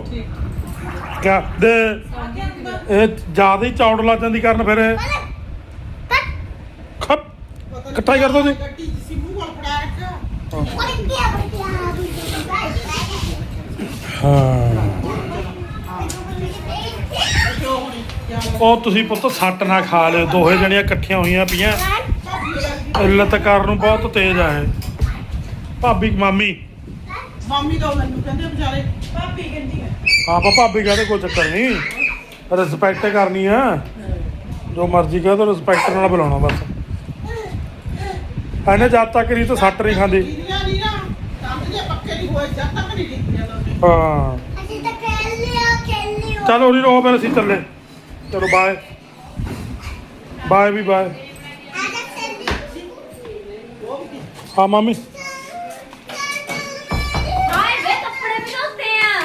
ਕਿਆ? ਦੇ ਇਹ ਜ਼ਿਆਦਾ ਹੀ ਚੌੜ ਲੱਗ ਜਾਂਦੀ ਕਰਨ ਫਿਰ ਖੱਪ। ਇਕੱਠਾ ਹੀ ਕਰ ਦੋ ਜੀ ਗੱਡੀ ਚ ਸਿੰਮੂ ਕੋਲ ਫੜਾ ਰੱਖਿਆ ਓਏ ਕੀ ਆ ਬਈ ਹਾਂ। ਉਹ ਤੁਸੀਂ ਪੁੱਤ ਸੱਟ ਨਾ ਖਾ ਲਿਓ ਦੋਹੇ ਜਣੀਆਂ ਇਕੱਠੀਆਂ ਹੋਈਆਂ ਪਈਆਂ। ਇੱਲਤ ਕਰਨ ਨੂੰ ਬਹੁਤ ਤੇਜ਼ ਆ ਇਹ। ਭਾਬੀ ਮਾਮੀ। ਮੰਮੀ ਦਾ ਮੈਨੂੰ ਕਹਿੰਦੇ ਵਿਚਾਰੇ ਭਾਬੀ ਕਹਿੰਦੀ ਹੈ ਹਾਂ ਪਾ ਭਾਬੀ ਕਹਿੰਦੇ ਕੋਈ ਚੱਕਰ ਨਹੀਂ। ਰਿਸਪੈਕਟ ਕਰਨੀ ਆ। ਜੋ ਮਰਜ਼ੀ ਕਹੇ ਤਾਂ ਰਿਸਪੈਕਟ ਨਾਲ ਬੁਲਾਉਣਾ ਬਸ। ਇਹਨੇ ਜਦ ਤੱਕ ਨਹੀਂ ਤਾਂ ਸੱਟ ਨਹੀਂ ਖਾਂਦੀ। ਦੀਦੀਆਂ ਨਹੀਂ ਨਾ ਕੰਮ ਜੇ ਪੱਕੇ ਨਹੀਂ ਹੋਏ ਜਦ ਤੱਕ ਨਹੀਂ ਦਿੱਤੀਆਂ ਦੋਨੇ ਹਾਂ। ਅਸੀਂ ਤਾਂ ਖੇਲ ਲਿਆ ਖੇਲ ਲਿਆ ਚਲੋ ਉਰੀ ਰਹੋ ਫਿਰ ਅਸੀਂ ਚੱਲੇ। ਚਲੋ ਬਾਏ ਬਾਏ ਵੀ ਬਾਏ ਹਾਂ ਮਾਮੀ। ਹਾਏ ਵੇ ਕੱਪੜੇ ਵੀ ਧੋਤੇ ਆ।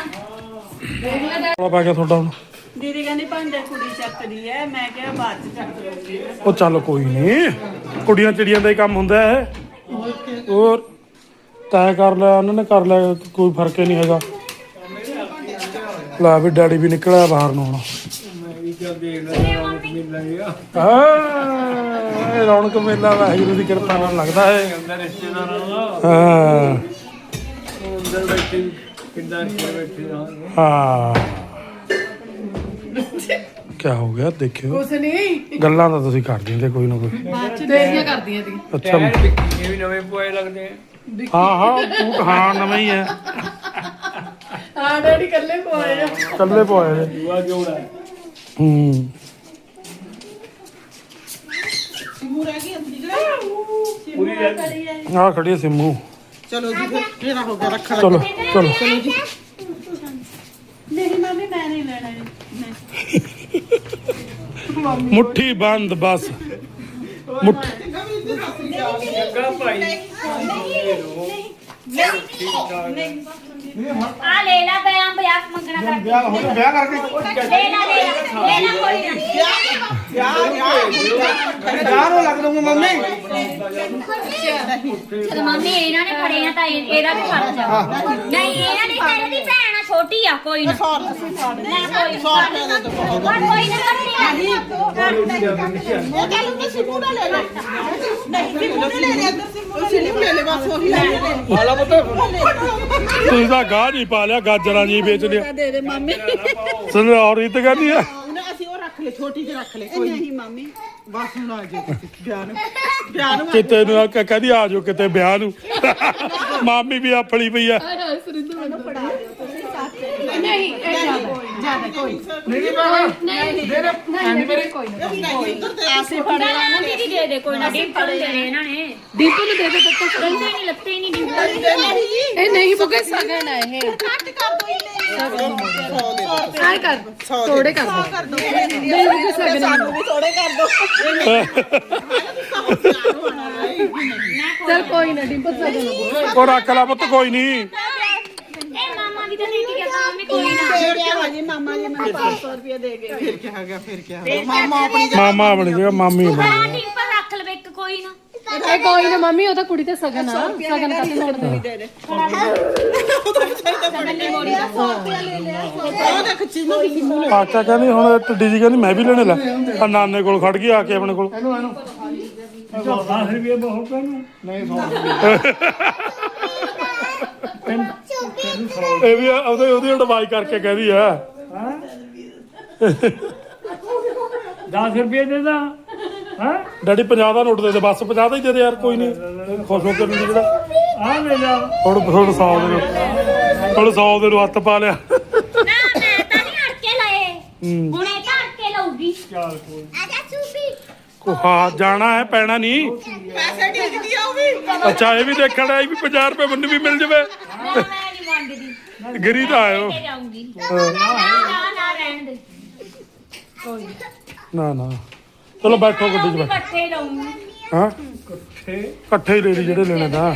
ਕੋਲਾ ਪੈ ਗਿਆ ਤੁਹਾਡਾ ਹੁਣ। ਦੀਦੀ ਕਹਿੰਦੀ ਭਾਂਡੇ ਕੁੜੀ ਚੱਕਦੀ ਹੈ ਮੈਂ ਕਿਹਾ ਬਾਅਦ ਚ ਚੱਕ ਲਊਂਗੀ ਉਹ ਚੱਲ ਕੋਈ ਨਹੀਂ ਕੁੜੀਆਂ ਚਿੜੀਆਂ ਦਾ ਹੀ ਕੰਮ ਹੁੰਦਾ ਹੈ ਹੋਰ ਤੈਅ ਕਰ ਲਿਆ ਉਹਨਾਂ ਨੇ ਕਰ ਲਿਆ ਕੋਈ ਫ਼ਰਕ ਹੀ ਨਹੀਂ ਹੈਗਾ। ਲੈ ਵੀ ਡੈਡੀ ਵੀ ਨਿਕਲਿਆ ਬਾਹਰ ਨੂੰ ਹੁਣ। ਹਾਂ। ਇਹ ਰੌਣਕ ਮੇਲਾ ਵਾਹਿਗੁਰੂ ਦੀ ਕਿਰਪਾ ਨਾਲ ਲੱਗਦਾ ਹੈ। ਹਾਂ। ਅੰਦਰ ਬੈਠੇ ਕਿੰਨਾ ਬੈਠੇ ਹਾਂ। ਹਾਂ ਕੀ ਹੋ ਗਿਆ ਦੇਖਿਓ। ਕੁਛ ਨਹੀਂ। ਗੱਲਾਂ ਤਾਂ ਤੁਸੀਂ ਕਰ ਦਿੰਦੇ ਕੋਈ ਨਾ ਕੋਈ। ਤੇਰੀਆਂ ਕਰਦੀਆਂ ਤੀ ਅੱਛਾ। ਟਾਇਰ ਵਿੱਕੀ ਇਹ ਵੀ ਨਵੇਂ ਪੋਏ ਲੱਗਦੇ ਆ। ਹਾਂ ਹਾਂ ਬੂਟ ਹਾਂ ਨਵਾਂ ਹੀ ਹੈ ਹਾਂ ਡੈਡੀ ਕੱਲੇ ਪਵਾਏ ਆ। ਕੱਲੇ ਪਵਾਏ ਨੇ ਦੂਆ ਜੋੜਾ ਹੂੰ ਸਿੰਮੂ ਰਹਿ ਗਈ ਅੰਦਰ ਜਿਹੜਾ ਪੂਰੀ ਰਹਿ ਆ ਖੜੀ ਹੈ ਸਿੰਮੂ। ਚਲੋ ਜੀ ਫਿਰ ਤੇਰਾ ਹੋ ਗਿਆ? ਰੱਖ ਚਲੋ ਚਲੋ। ਨਹੀਂ ਮੰਮੀ ਮੈਂ ਨਹੀਂ ਲੈਣਾ <laughs> ਮੁੱਠੀ ਬੰਦ ਬਸ। ਮੁੱਠ ਲੱਗਾ ਭਾਈ। ਆ। ਲੈ ਲਾ ਬੇ ਅੰਬ ਯਾਰ ਮੰਗਣਾ ਕਰ ਵਿਆਹ ਹੋ ਗਿਆ ਵਿਆਹ ਕਰਕੇ ਲੈ ਲਾ ਲੈ ਲਾ ਲੈ ਲਾ ਕੋਈ ਨਾ। ਯਾਰ ਯਾਰ ਵਿਆਹ ਨੂੰ ਲੱਗ ਦੂੰਗਾ ਮੰਮੀ। ਤੇ ਮੰਮੀ ਇਹਨਾਂ ਨੇ ਫੜੇ ਆ ਤਾਂ ਇਹ- ਇਹਦਾ ਵੀ ਫੜ ਜਾ। ਨਹੀਂ ਇਹਨਾਂ ਦੀ ਤੇਰੇ ਦੀ ਭੈਣ ਆ ਛੋਟੀ ਆ ਕੋਈ ਨਾ। ਸੌ ਰੁਪਏ ਨਹੀਂ ਕੋਈ ਸੌ ਰੁਪਏ ਦੇ ਦੋ ਪਰ ਕੋਈ ਨਾ ਕਰਨੀ ਆ। ਉਹ ਕਹਿੰਦਾ ਸਿੰਮੂ ਦਾ ਲੈ ਲੈ। ਨਹੀਂ ਸਿੰਮੂ ਨੇ ਲੈ ਲਿਆ ਅੰਦਰ ਸਿੰਮੂ ਨੇ ਸਿੰਮੂ ਲੈ। ਲੈ ਬਸ ਉਹੀ ਲੈ ਲੈ। ਹਾਲਾ ਪੁੱਤ। ਤੁਸੀਂ ਤਾਂ ਗਾਹ ਨਹੀਂ ਪਾ ਲਿਆ ਗਾਜਰਾਂ ਜੀ ਵੇਚ ਲਿਆ ਦੇ ਦੇ ਮੰਮੀ। ਸੁਣ ਔਰ ਇਹ ਤਾਂ ਕਹਿੰਦੀ ਆ ਰੱਖ ਲੈ ਛੋਟੀ ਜਿਹੀ ਰੱਖ ਲੈ ਕੋਈ ਨਹੀਂ ਮੰਮੀ। ਬਸ ਹੁਣ ਆ ਜਾ ਵਿਆਹ ਨੂੰ। <laughs> ਵਿਆਹ ਨੂੰ ਕਿਤੇ ਨੂੰ ਆ ਕਹਿੰਦੀ ਆ ਜਾਓ ਕਿਤੇ ਵਿਆਹ ਨੂੰ। <laughs> ਮਾਮੀ ਵੀ ਆਪਣੀ ਪਈ ਆ। ਹਾਏ ਹਾਏ ਸੁਰਿੰਦਰ ਮੈਨੂੰ ਫੜਾ ਨਹੀਂ ਇਹ ਜ਼ਿਆਦਾ ਕੋਈ ਨਹੀਂ ਬਾਬਾ ਨਹੀਂ ਦੇ ਦੇ ਮੇਰੇ ਕੋਈ ਨਾ ਨਹੀਂ ਆਸੇ ਫੜੇ ਨਾ ਨਾ ਦੀਦੀ ਦੇ ਦੇ ਕੋਈ ਨਾ ਡਿੰਪਲ ਨੂੰ ਦੇਣੇ ਇਹਨਾਂ ਨੇ ਡੀਪੂ ਨੂੰ ਦੇ ਦੇ ਬੱਚਾ ਦੰਦੇ ਨਹੀਂ ਲੱਤੇ ਹੀ ਨਹੀਂ ਡਿੰਪਲ ਇਹ ਨਹੀਂ ਬੁਕੇ ਸਗਨ ਹੈ ਇਹ ਕੱਟ ਕਰ ਦੋ ਇਹਨੇ ਆਏ ਕਰ ਥੋੜੇ ਕਰ ਦੋ ਕਰ ਦੋ ਨਹੀਂ ਬੁਕੇ ਸਗਨ ਸਾਨੂੰ ਵੀ ਥੋੜੇ ਕਰ ਦੋ ਚਲ ਕੋਈ ਨਾ ਡਿੰਪਲ ਸਗਨ ਉਹ ਰੱਖ ਲੈ ਪੁੱਤ ਕੋਈ ਨਹੀਂ ਇਹ ਮਾਮਾ ਵੀ ਤਾਂ ਦੇ ਕੇ ਗਿਆ ਤਾਂ ਮੰਮੀ ਕੋਈ ਨਾ। ਫਿਰ ਕੀ ਹੋਇਆ? ਜੀ ਮਾਮਾ ਜੀ ਮੈਨੂੰ 500 ਰੁਪਏ ਦੇ ਗਏ। ਫਿਰ ਕੀ ਹੋ ਗਿਆ ਫਿਰ ਕੀ ਹੋ ਗਿਆ? ਮਾਮਾ ਆਪਣੀ ਮਾਮੀ ਬਣ ਹਾਂ ਡਿੰਪਲ ਰੱਖ ਲਵੇ ਇੱਕ ਕੋਈ ਨਾ। ਇਹ ਕੋਈ ਨਾ ਮੰਮੀ ਉਹ ਤਾਂ ਕੁੜੀ ਤੇ ਸਗਨ ਆ। ਸਗਨ ਕਰਦੇ ਨੋਟ ਦੇ ਦੇ ਦੇ। ਉਹ ਦੇਖ ਚੀਨੂ ਦੀ ਕਿੰਨੂ ਆਕਾ ਕਹਿੰਦੀ ਹੁਣ ਟੱਡੀ ਜੀ ਕਹਿੰਦੀ ਮੈਂ ਵੀ ਲੈਣੇ ਲੈ। ਆ ਨਾਨੇ ਕੋਲ ਖੜ ਗਈ ਆ ਕੇ ਆਪਣੇ ਕੋਲ। ਇਹਨੂੰ ਇਹਨੂੰ। 10 ਰੁਪਏ ਬਹੁਤ ਨੂੰ। ਨਹੀਂ 100 <laughs> ਇਹ ਵੀ ਉਹਦੇ ਉਹਦੀ ਅਡਵਾਈ ਕਰਕੇ ਕਹਿੰਦੀ ਆ। 10 ਰੁਪਏ ਦੇ ਦਾ ਹਾਂ? ਡੈਡੀ 50 ਦਾ ਨੋਟ ਦੇ ਦੇ ਬਸ 50 ਦੇ ਦੇ ਯਾਰ ਕੋਈ ਨਹੀਂ। ਖੁਸ਼ ਹੋ ਕੇ ਨਹੀਂ ਜਿਹੜਾ। ਆ ਲੈ ਜਾ ਹੁਣ ਹੁਣ 100 ਦੇ ਨੂੰ ਹੁਣ ਦੇ ਨੂੰ ਹੱਥ ਪਾ ਲਿਆ। ਨਾ ਜਾਣਾ ਹੈ ਪੈਣਾ ਨਹੀਂ। ਪੈਸੇ ਡਿੱਗਦੀ ਆ ਉਹ ਵੀ। ਅੱਛਾ ਇਹ ਵੀ ਦੇਖਣਾ ਹੈ ਵੀ 50 ਰੁਪਏ ਮੈਨੂੰ ਵੀ ਮਿਲ ਜਵੇ। ਮੈਂ ਨਹੀਂ ਮੰਗਦੀ ਗਿਰੀ ਤਾਂ ਆਇਓ। ਤੇ ਜਾਊਂਗੀ। ਨਾ ਨਾ ਨਾ ਰਹਿਣ ਦੇ। ਨਾ। ਨਾ ਚਲੋ ਬੈਠੋ ਗੱਡੀ 'ਚ ਬੈਠੋ। ਇਕੱਠੇ ਲਊਂਗੀ ਹਾਂ? ਇਕੱਠੇ? ਹੀ ਲੈ ਲਈ ਜਿਹੜੇ ਲੈਣੇ ਤਾਂ।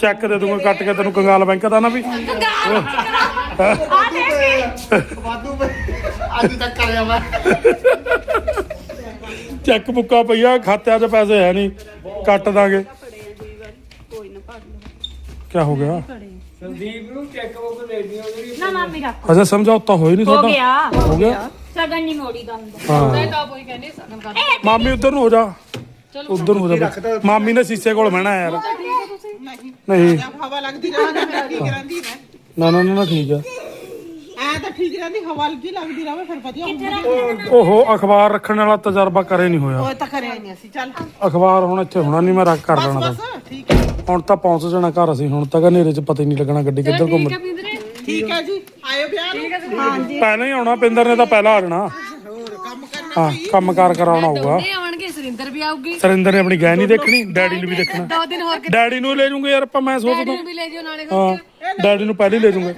ਚੈੱਕ ਦੇ ਦੂੰਗਾ ਕੱਟ ਕੇ ਤੈਨੂੰ ਕੰਗਾਲ ਬੈਂਕ ਦਾ ਨਾ ਵੀ। ਆ ਦੇ ਵਾਧੂ ਅੱਜ ਤੱਕ ਕਰਿਆ ਮੈਂ। ਚੈੱਕ ਬੁੱਕਾ ਪਈਆ ਖਾਤਿਆਂ 'ਚ ਪੈਸੇ ਹੈ ਨਹੀਂ। ਕੱਟ ਦਾਂਗੇ। ਕੀ ਹੋ ਗਿਆ? ਸੰਦੀਪ ਨੂੰ ਚੈੱਕ ਬੁੱਕ ਦੇ ਦਿਓ ਜਿਹੜੀ ਨਾ ਮਾਮੀ ਰੱਖ ਅਜੇ ਸਮਝੌਤਾ ਹੋਈ ਨਹੀਂ ਹੋ ਤੁਹਾਡਾ ਗਿਆ। ਹੋ ਗਿਆ? ਸਗਨ ਨਹੀਂ ਮੋੜੀ ਦਾ ਹੁੰਦਾ ਹਾਂ ਤਾਂ ਕੋਈ ਕਹਿੰਦੀ ਸਗਨ ਕਰ ਮਾਮੀ ਉਧਰ ਨੂੰ ਹੋ ਜਾ। ਉਧਰ ਨੂੰ ਹੋ ਜਾ ਮਾਮੀ ਨੇ ਸੀਸੇ ਕੋਲ ਬਹਿਣਾ ਯਾਰ। ਨਹੀਂ। ਨਹੀਂ ਹਵਾ ਲੱਗਦੀ ਰਹੇ ਮੈਂ ਠੀਕ ਰਹਿੰਦੀ ਮੈਂ ਨਾ ਨਾ ਨਾ ਨਾ ਠੀਕ ਆ ਐ ਤਾਂ ਠੀਕ ਰਹਿੰਦੀ ਹਵਾ ਲੱਗੀ ਲੱਗਦੀ ਰਹੇ ਫਿਰ ਵਧੀਆ ਹੁੰਦਾ। ਓਹੋ ਅਖਬਾਰ ਰੱਖਣ ਵਾਲਾ ਤਜਰਬਾ ਕਰੇ ਨਹੀਂ ਹੋਇਆ। ਉਹ ਤਾਂ ਕਰਿਆ ਨਹੀਂ ਅਸੀਂ ਚੱਲ। ਅਖਬਾਰ ਹੁਣ ਇੱਥੇ ਹੋਣਾ ਨਹੀਂ ਮੈਂ ਰੱਖ ਕਰ ਬਸ ਬਸ ਠੀਕ ਹੈ। ਹੁਣ ਤਾਂ ਪਹੁੰਚ ਜਾਣਾ ਘਰ ਅਸੀਂ ਹੁਣ ਤੱਕ ਹਨੇਰੇ 'ਚ ਪਤਾ ਹੀ ਨਹੀਂ ਲੱਗਣਾ ਗੱਡੀ ਕਿੱਧਰ ਘੁੰਮ ਪਿੰਦਰੇ ਠੀਕ ਹੈ ਜੀ ਆਇਓ ਵਿਆਹ ਨੂੰ। ਹਾਂਜੀ। ਪਹਿਲਾਂ ਹੀ ਆਉਣਾ ਪਿੰਦਰ ਨੇ ਤਾਂ ਪਹਿਲਾਂ ਆ ਜਾਣਾ ਹੋਰ ਕੰਮ ਕਰਨਾ ਹਾਂ ਕੰਮਕਾਰ ਕਰਾਉਣਾ ਹੋਊਗਾ। ਇਹ ਆਉਣਗੇ ਸੁਰਿੰਦਰ ਵੀ ਆਊਗੀ। ਸਰਿੰਦਰ ਨੇ ਆਪਣੀ ਗਹਿ ਨਹੀਂ ਦੇਖਣੀ ਡੈਡੀ ਨੂੰ ਵੀ ਦੇਖਣਾ। ਦੋ ਦਿਨ ਹੋਰ ਡੈਡੀ ਨੂੰ ਲੈ ਜੂਗੇ ਯਾਰ ਆਪਾਂ ਮੈਂ ਸੋਚਦਾ। ਵੀ ਲੈ ਜਿਓ ਨਾਲੇ ਹਾਂ ਡੈਡੀ ਨੂੰ ਪਹਿਲਾਂ ਹੀ ਲੈ ਜੂਗੇ।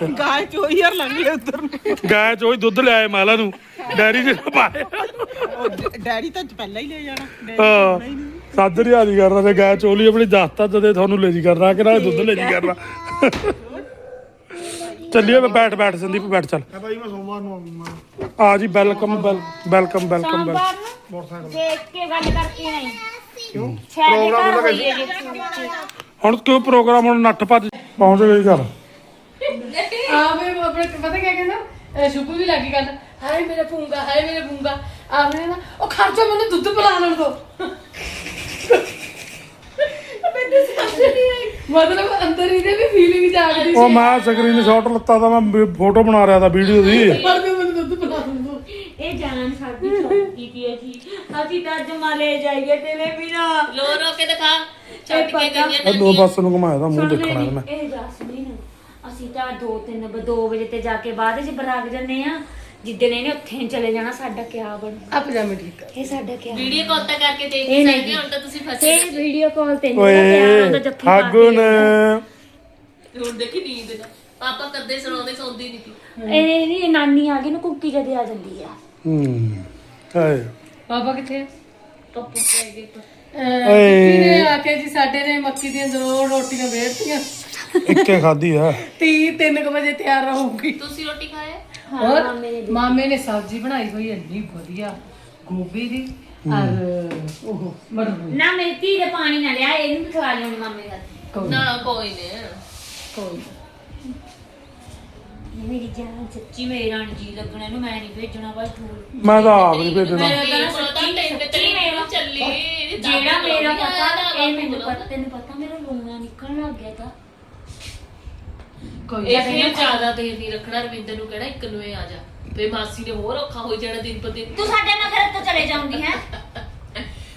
ਗਾय ਚੋ ਯਾਰ ਲੰਘ ਲਿਆ ਉਧਰ ਨੂੰ। ਗਾਂ ਚ ਉਹੀ ਦੁੱਧ ਲਿਆਏ ਮਾਲਾ ਨੂੰ। ਡੈਡੀ ਨੇ ਪਾਏ ਉਹ ਡ- ਡੈਡੀ ਤਾਂ ਪਹਿਲਾਂ ਹੀ ਲੈ ਜਾਣਾ। ਡੈਡੀ ਹਾਂ। ਸਾਦਰ ਯਾਦੀ ਕਰਨਾ ਤੇ ਗਾਂ ਚੋਲੀ ਆਪਣੀ ਦੱਸਤਾ ਜਦੇ ਤੁਹਾਨੂੰ ਲੈ ਜੀ ਕਰਨਾ ਕਿ ਨਾਲੇ ਦੁੱਧ ਲੈ ਜੀ ਕਰਨਾ ਚੱਲਿਏ ਵੇ ਬੈਠ ਬੈਠ ਸੰਦੀਪ ਬੈਠ ਚੱਲ। ਭਾਈ ਮੈਂ ਸੋਮਵਾਰ ਨੂੰ ਆਉਂਗਾ ਆ ਜੀ welcome well welcome welcome well ਸੋਮਵਾਰ ਨੂੰ ਦੇਖ ਕੇ ਗੱਲ ਕਰਕੇ ਨਹੀਂ ਕਿਉਂ? ਪ੍ਰੋਗਰਾਮ ਦਾ ਕਹੀ ਹੁਣ ਕਿਉਂ ਪ੍ਰੋਗਰਾਮ ਹੁਣ ਨੱਠ ਭੱਜ ਪਹੁੰਚ ਗਈ ਘਰ। ਆ ਵੇ ਆਪਣੇ ਪਤਾ ਕੀ ਕਹਿੰਦਾ? ਇਹ ਸ਼ੁਭੂ ਵੀ ਲੱਗੀ ਗੱਲ। ਹਾਏ ਮੇਰੇ ਪੂੰਗਾ ਹਾਏ ਮੇਰੇ ਪੂੰਗਾ। ਆਖਨੇ ਨਾ ਉਹ ਖਰਚਾ ਮੈਨੂੰ ਦੁੱਧ ਪਿਲਾ ਲੈਣ ਦੋ। ਮੈਨੂੰ ਸਮਝ ਨਹੀਂ ਆਈ। ਮਤਲਬ ਅੰਦਰ ਹੀ ਦੇ ਵੀ ਫੀਲਿੰਗ ਜਾਗਦੀ ਉਹ ਮੈਂ ਸਕਰੀਨ ਸ਼ਾਟ ਲੱਤਾ ਤਾਂ ਮੈਂ ਫੋਟੋ ਬਣਾ ਰਿਹਾ ਤਾਂ ਵੀਡੀਓ ਦੀ। ਪਰ ਵੀ ਮੈਨੂੰ ਦੁੱਧ ਪਿਲਾ ਦਿੰਦੋ ਇਹ ਜਾਨ ਸਾਡੀ ਛੋਟੀ ਕੀ ਹੈ ਜੀ। ਅਸੀਂ ਤਾਂ ਅੱਜ ਮਾਲੇ ਜਾਈਏ ਤੇਰੇ ਬਿਨਾ। ਲੋ ਰੋ ਕੇ ਦਿਖਾ। ਛੱਡ ਕੇ ਗਈਆਂ ਦੋ ਪਾਸੇ ਨੂੰ ਘੁਮਾਇਆ ਤਾਂ ਮੂੰਹ ਦੇਖਣਾ ਇਹਦਾ ਮੈਂ ਇਹ ਜਸਮੀਨ। ਅਸੀਂ ਤਾਂ 2 3 2 ਵਜੇ ਤੇ ਜਾ ਕੇ ਬਾਅਦ ਚ ਬਰਾਗ ਜੰਨੇ ਆ ਜਿੱਦਣ ਇਹਨੇ ਉੱਥੇ ਨੂੰ ਚਲੇ ਜਾਣਾ ਸਾਡਾ ਕਿਆ ਬਣੂ? ਆ ਪਜਾਮੇ ਠੀਕ ਆ ਇਹ ਸਾਡਾ ਕਿਆ ਵੀਡੀਓ ਕਾਲ ਤਾਂ ਕਰਕੇ ਦੇਖ ਇਹ ਨਹੀਂ। ਸਕਦੇ ਹੁਣ ਤਾਂ ਤੁਸੀਂ ਫਸੇ ਇਹ ਵੀਡੀਓ ਕਾਲ ਤੇ ਨਹੀਂ ਤਿਆਰ ਹੁੰਦਾ ਓਏ ਜੱਫੀ ਪਾ ਹਾਗੁਨ ਹੁਣ ਦੇਖੀ ਨੀਂਦ ਨਾ। ਪਾਪਾ ਕਦੇ ਸੁਣਾਉਂਦੇ ਸੌਂਦੀ ਨਹੀਂ ਸੀ। ਕੇ ਇਹ ਨਹੀਂ ਨਾਨੀ ਆ ਗਈ ਨੂੰ ਕੁੱਕੀ ਜਦੇ ਆ ਜਾਂਦੀ ਆ। ਹੂੰ ਹਾਏ ਪਾਪਾ ਕਿੱਥੇ ਆ? ਟੋਪੂ ਪੈ ਗਏ। ਅਹ ਨੇ ਆ ਕੇ ਜੀ ਸਾਡੇ ਨੇ ਮੱਕੀ ਦੀਆਂ ਜ਼ਰੂਰ ਰੋਟੀਆਂ ਵੇਚਤੀਆਂ। ਇੱਕੇ ਖਾਦੀ ਆ। 30 3 ਵਜੇ ਤਿਆਰ ਰਹੂਗੀ। ਤੁਸੀਂ ਰੋਟੀ ਖਾਏ? ਹੋਰ? ਮਾਮੇ ਨੇ ਸਬਜ਼ੀ ਬਣਾਈ ਹੋਈ ਇੰਨੀ ਵਧੀਆ। ਗੋਭੀ ਦੀ ਔਰ ਉਹ ਮਟਰ ਨਾ ਮੇਰੀ ਧੀ ਦੇ ਪਾਣੀ ਨਾ ਲਿਆ ਇਹਨੂੰ ਵੀ ਖਵਾ ਲਿਆਉਣੀ ਮਾਮੇ ਦਾ। ਨਾ ਕੋਈ ਨਹੀਂ। ਕੋਈ ਮੇਰੀ ਜਾਨ ਸੱਚੀ ਮੇਰਾ ਨੀ ਜੀ ਲੱਗਣਾ ਇਹਨੂੰ ਮੈਂ ਨਹੀਂ ਭੇਜਣਾ ਬਾਈ ਤੂੰ। ਮੈਂ ਤਾਂ ਆਪ ਨਹੀਂ ਭੇਜਣਾ। ਤਾਂ ਜਿਹੜਾ ਮੇਰਾ ਪਤਾ ਇਹ ਮੈਨੂੰ। ਪਤਾ ਤੈਨੂੰ ਪਤਾ ਮੇਰਾ ਲੂਣਾ ਨਿਕਲਣ ਲੱਗ ਗਿਆ ਤਾਂ। ਕੋਈ ਇਹ ਫਿਰ ਜ਼ਿਆਦਾ ਦੇਰ ਨਹੀਂ ਰੱਖਣਾ ਰਵਿੰਦਰ ਨੂੰ ਕਹਿਣਾ ਇੱਕ ਨੂੰ ਇਹ ਆ ਜਾ। ਫੇ ਮਾਸੀ ਨੇ ਹੋਰ ਔਖਾ ਹੋ ਜਾਣਾ ਦਿਨ ਪਰ ਦਿਨ। ਤੂੰ ਸਾਡੇ ਨਾਲ ਫਿਰ ਤੋਂ ਚਲੇ ਜਾਉਂਗੀ ਹੈ?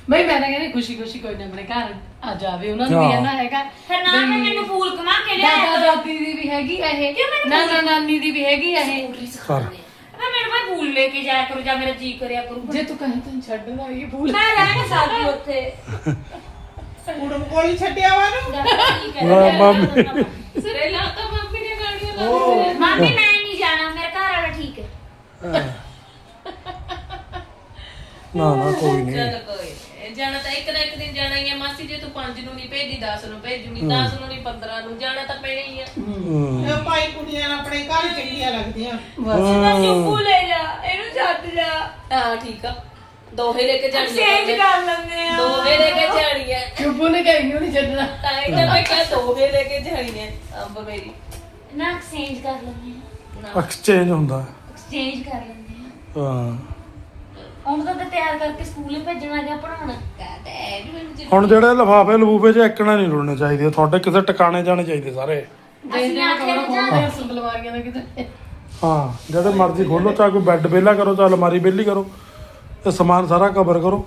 ਬਈ ਮੈਂ ਤਾਂ ਕਹਿੰਦੀ ਖੁਸ਼ੀ ਖੁਸ਼ੀ ਕੋਈ ਨਾ ਆਪਣੇ ਘਰ ਆ ਜਾਵੇ ਉਹਨਾਂ ਨੂੰ ਵੀ ਹਾਂ। ਇਹਨਾਂ ਹੈਗਾ। ਫਿਰ ਨਾ ਮੈਂ ਮੈਨੂੰ ਫੂਲ ਕਮਾ ਕੇ ਲਿਆ ਦਾਦਾ ਦਾਦੀ ਦੀ ਵੀ ਹੈਗੀ ਆ ਇਹ ਨਾਨਾ ਨਾਨੀ ਦੀ ਵੀ ਹੈਗੀ ਆ ਇਹ ਮੈਂ ਮੈਨੂੰ ਭਾਈ ਫੂਲ ਲੈ ਕੇ ਜਾਇਆ ਕਰੋ ਜਾਂ ਮੇਰਾ ਜੀ ਕਰਿਆ ਕਰੂ। ਜੇ ਤੂੰ ਕਹੇ ਤਾਂ ਛੱਡਣਾ ਇਹ ਫੂਲ। ਮੈਂ ਰਹਿ ਨਹੀਂ ਸਕਦੀ <laughs> ਉੱਥੇ। ਕੁੜਮ ਕੋਲੀ ਛੱਡਿਆ ਵਾ ਨੂੰ ਵਾਹ, ਮੰਮੀ। ਸਿਰੇ ਲਾਤਾ ਮੰਮੀ ਨੇ ਗਾੜੀਆਂ ਲਾ ਮਾਮੀ ਮੈਂ ਨਹੀਂ ਜਾਣਾ ਮੇਰਾ ਘਰ ਵਾਲਾ ਠੀਕ ਹੈ। ਨਾ ਨਾ ਕੋਈ ਨਹੀਂ। ਚੱਲ ਕੋਈ ਨੀ। ਜਾਣਾ ਤਾਂ ਇੱਕ ਨਾ ਇੱਕ ਦਿਨ ਜਾਣਾ ਹੀ ਆ। ਮਾਸੀ ਜੇ ਤੂੰ 5 ਨੂੰ ਨਹੀਂ ਭੇਜੀ 10 ਨੂੰ ਭੇਜੂਗੀ 10 ਨੂੰ ਨਹੀਂ 15 ਨੂੰ ਜਾਣਾ ਤਾਂ ਪੈਣਾ ਹੀ ਆ। ਇਹ ਭਾਈ ਕੁੜੀਆਂ ਆਪਣੇ ਘਰ ਚੰਗੀਆਂ ਲੱਗਦੀਆਂ। ਮੈਂ ਚੁੱਪੂ ਲੈ ਜਾ ਇਹਨੂੰ ਛੱਡ ਜਾ। ਹਾਂ ਠੀਕ ਆ। ਦੋਹੇ ਲੈ ਕੇ ਜਾਣੀ ਚੇਂਜ ਕਰ ਲੈਂਦੇ ਆ। ਦੋਹੇ ਲੈ ਕੇ ਜਾਣੀ ਹੈ ਚੁੱਪੂ ਨੇ ਕਹੀ ਨਹੀਂ ਛੱਡਣਾ। ਤਾਂ ਇਹ ਤਾਂ ਮੈਂ ਕਿਹਾ ਦੋਹੇ ਲੈ ਕੇ ਜਾਣੀ ਹੈ ਅੰਬ ਮੇਰੀ। ਨਾ ਐਕਸਚੇਂਜ ਕਰ ਲੈਂਦੇ ਆ ਐਕਸਚੇਂਜ ਹੁੰਦਾ ਐਕਸਚੇਂਜ ਕਰ ਲੈਂਦੇ ਆ ਹਾਂ। ਹੁਣ ਤਾਂ ਤੇ ਤਿਆਰ ਕਰਕੇ ਸਕੂਲੇ ਭੇਜਣਾ ਜਾਂ ਪੜਾਉਣਾ ਕਹਤਾ ਹੈ ਵੀ ਮੈਨੂੰ ਹੁਣ ਜਿਹੜੇ ਲਫਾਫੇ ਲਫੂਫੇ 'ਚ ਇੱਕਣਾ ਨਹੀਂ ਰੁਲਣੇ ਚਾਹੀਦੇ। ਤੁਹਾਡੇ ਕਿਸੇ ਟਿਕਾਣੇ ਜਾਣੇ ਚਾਹੀਦੇ ਸਾਰੇ। ਦੇਖਦੇ ਆ ਕੋਣ ਕੋਣ ਦੇ ਸੁਬਲਵਾਰੀਆਂ ਦਾ ਕਿਤੇ। ਹਾਂ ਜਿਹੜੇ ਮਰਜ਼ੀ ਖੋਲੋ ਚਾਹੇ ਕੋਈ ਬੈੱਡ ਵਿਹਲਾ ਕਰੋ ਚਾਹੇ ਅਲਮਾਰੀ ਵਿਹਲੀ ਕਰੋ। ਤੇ ਸਮਾਨ ਸਾਰਾ ਕਵਰ ਕਰੋ।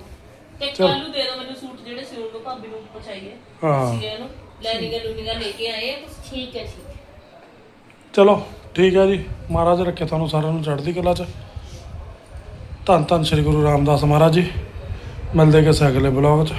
ਤੇ ਕੱਲ ਨੂੰ ਦੇ ਦੋ ਮੈਨੂੰ ਸੂਟ ਜਿਹੜੇ ਸਿਉਣ ਨੂੰ ਭਾਬੀ ਨੂੰ ਪਹੁੰਚਾਈਏ ਹਾਂ। ਅਸੀਂ ਇਹਨੂੰ ਲੈਣੀਆਂ ਲੂਣੀਆਂ ਲੈ ਕੇ ਆਏ ਠੀਕ ਹੈ ਠੀਕ ਚਲੋ, ਠੀਕ ਹੈ ਜੀ। ਮਹਾਰਾਜ ਰੱਖੇ ਤੁਹਾਨੂੰ ਸਾਰਿਆਂ ਨੂੰ ਚੜ੍ਹਦੀ ਕਲਾ 'ਚ। ਧੰਨ ਧੰਨ ਸ੍ਰੀ ਗੁਰੂ ਰਾਮਦਾਸ ਮਹਾਰਾਜ ਜੀ। ਮਿਲਦੇ ਕਿਸੇ ਅਗਲੇ ਬਲੌਗ 'ਚ।